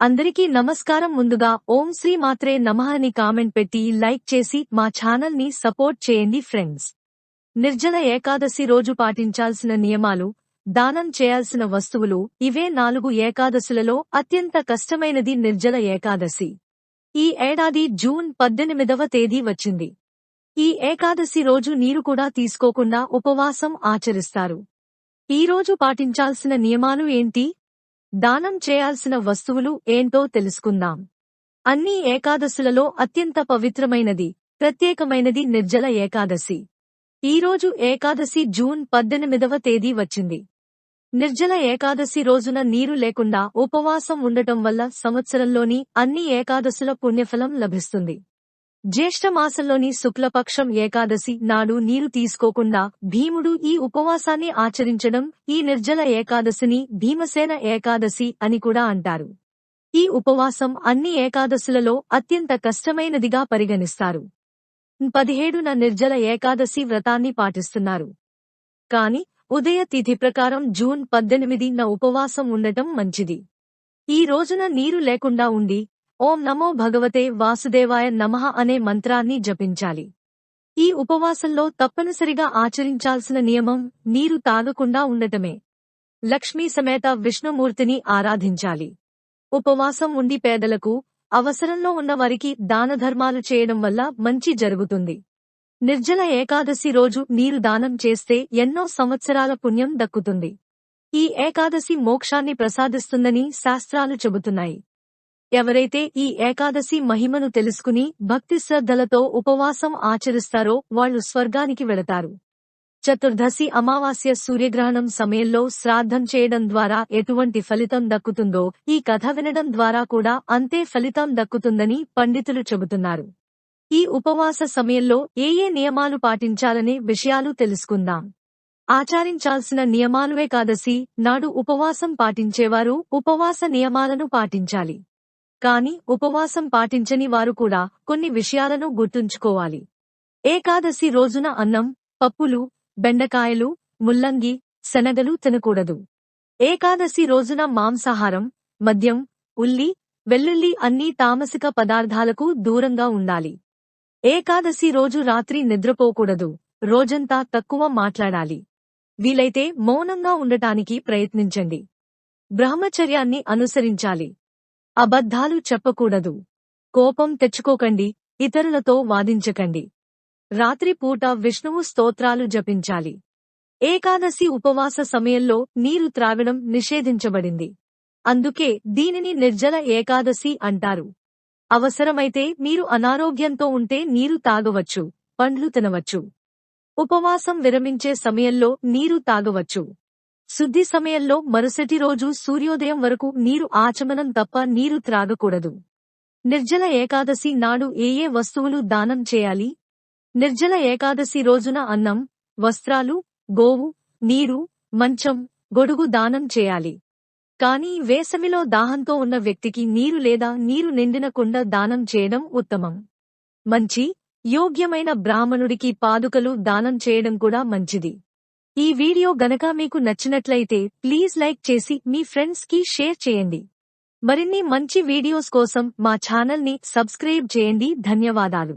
అందరికీ నమస్కారం ముందుగా ఓం శ్రీ మాత్రే నమః అని కామెంట్ పెట్టి లైక్ చేసి మా ఛానల్ని సపోర్ట్ చేయండి ఫ్రెండ్స్. నిర్జల ఏకాదశి రోజు పాటించాల్సిన నియమాలు దానం చేయాల్సిన వస్తువులు ఇవే నాలుగు ఏకాదశులలో అత్యంత కష్టమైనది నిర్జల ఏకాదశి. ఈ ఏడాది జూన్ పద్దెనిమిదవ తేదీ వచ్చింది. ఈ ఏకాదశి రోజు నీరు కూడా తీసుకోకుండా ఉపవాసం ఆచరిస్తారు. ఈ రోజు పాటించాల్సిన నియమాలు ఏంటి? దానం చేయాల్సిన వస్తువులు ఏంటో తెలుసుకుందాం. అన్ని ఏకాదశులలో అత్యంత పవిత్రమైనది ప్రత్యేకమైనది నిర్జల ఏకాదశి. ఈరోజు ఏకాదశి జూన్ పద్దెనిమిదవ తేదీ వచ్చింది. నిర్జల ఏకాదశి రోజున నీరు లేకుండా ఉపవాసం ఉండటం వల్ల సంవత్సరంలోని అన్ని ఏకాదశుల పుణ్యఫలం లభిస్తుంది. జ్యేష్ఠమాసంలోని శుక్లపక్షం ఏకాదశి నాడు నీరు తీసుకోకుండా భీముడు ఈ ఉపవాసాన్ని ఆచరించడం ఈ నిర్జల ఏకాదశిని భీమసేన ఏకాదశి అని కూడా అంటారు. ఈ ఉపవాసం అన్ని ఏకాదశులలో అత్యంత కష్టమైనదిగా పరిగణిస్తారు. పదిహేడున నిర్జల ఏకాదశి వ్రతాన్ని పాటిస్తున్నారు. కాని ఉదయ తిథి ప్రకారం జూన్ పద్దెనిమిదిన ఉపవాసం ఉండటం మంచిది. ఈ రోజున నీరు లేకుండా ఉండి ఓం నమో భగవతే వాసుదేవాయ నమః అనే మంత్రాన్ని జపించాలి. ఈ ఉపవాసంలో తప్పనిసరిగా ఆచరించాల్సిన నియమం నీరు తాగకుండా ఉండటమే. లక్ష్మీ సమేత విష్ణుమూర్తిని ఆరాధించాలి. ఉపవాసం ఉండి పేదలకు అవసరంలో ఉన్నవారికి దానధర్మాలు చేయడం వల్ల మంచి జరుగుతుంది. నిర్జల ఏకాదశి రోజు నీరు దానం చేస్తే ఎన్నో సంవత్సరాల పుణ్యం దక్కుతుంది. ఈ ఏకాదశి మోక్షాన్ని ప్రసాదిస్తుందని శాస్త్రాలు చెబుతున్నాయి. ఎవరైతే ఈ ఏకాదశి మహిమను తెలుసుకుని భక్తి శ్రద్ధలతో ఉపవాసం ఆచరిస్తారో వాళ్ళు స్వర్గానికి వెళతారు. చతుర్దశి అమావాస్య సూర్యగ్రహణం సమయంలో శ్రాద్ధం చేయడం ద్వారా ఎటువంటి ఫలితం దక్కుతుందో ఈ కథ వినడం ద్వారా కూడా అంతే ఫలితం దక్కుతుందని పండితులు చెబుతున్నారు. ఈ ఉపవాస సమయంలో ఏ ఏ నియమాలు పాటించాలనే విషయాలు తెలుసుకుందాం. ఆచరించాల్సిన నియమాలు ఏకాదశి నాడు ఉపవాసం పాటించేవారు ఉపవాస నియమాలను పాటించాలి. కాని ఉపవాసం పాటించని వారు కూడా కొన్ని విషయాలను గుర్తుంచుకోవాలి. ఏకాదశి రోజున అన్నం పప్పులు బెండకాయలు ముల్లంగి శనగలు తినకూడదు. ఏకాదశి రోజున మాంసాహారం మద్యం ఉల్లి వెల్లుల్లి అన్ని తామసిక పదార్థాలకు దూరంగా ఉండాలి. ఏకాదశి రోజు రాత్రి నిద్రపోకూడదు. రోజంతా తక్కువ మాట్లాడాలి. వీలైతే మౌనంగా ఉండటానికి ప్రయత్నించండి. బ్రహ్మచర్యాన్ని అనుసరించాలి. అబద్ధాలు చెప్పకూడదు. కోపం తెచ్చుకోకండి ఇతరులతో వాదించకండి. రాత్రిపూట విష్ణువు స్తోత్రాలు జపించాలి. ఏకాదశి ఉపవాస సమయంలో నీరు త్రాగడం నిషేధించబడింది. అందుకే దీనిని నిర్జల ఏకాదశి అంటారు. అవసరమైతే మీరు అనారోగ్యంతో ఉంటే నీరు తాగవచ్చు పండ్లు తినవచ్చు. ఉపవాసం విరమించే సమయంలో నీరు తాగవచ్చు. శుద్ధి సమయంలో మరుసటి రోజు సూర్యోదయం వరకు నీరు ఆచమనం తప్ప నీరు త్రాగకూడదు. నిర్జల ఏకాదశి నాడు ఏ ఏ వస్తువులు దానం చేయాలి? నిర్జల ఏకాదశి రోజున అన్నం వస్త్రాలు గోవు నీరు మంచం గొడుగు దానం చేయాలి. కానీ వేసవిలో దాహంతో ఉన్న వ్యక్తికి నీరు లేదా నీరు నిండిన కుండ దానం చేయడం ఉత్తమం. మంచి యోగ్యమైన బ్రాహ్మణుడికి పాదుకలు దానం చేయడం కూడా మంచిది. ఈ వీడియో గనక మీకు నచ్చినట్లయితే ప్లీజ్ లైక్ చేసి మీ ఫ్రెండ్స్కి షేర్ చేయండి. మరిన్ని మంచి వీడియోస్ కోసం మా ఛానల్ని సబ్స్క్రైబ్ చేయండి. ధన్యవాదాలు.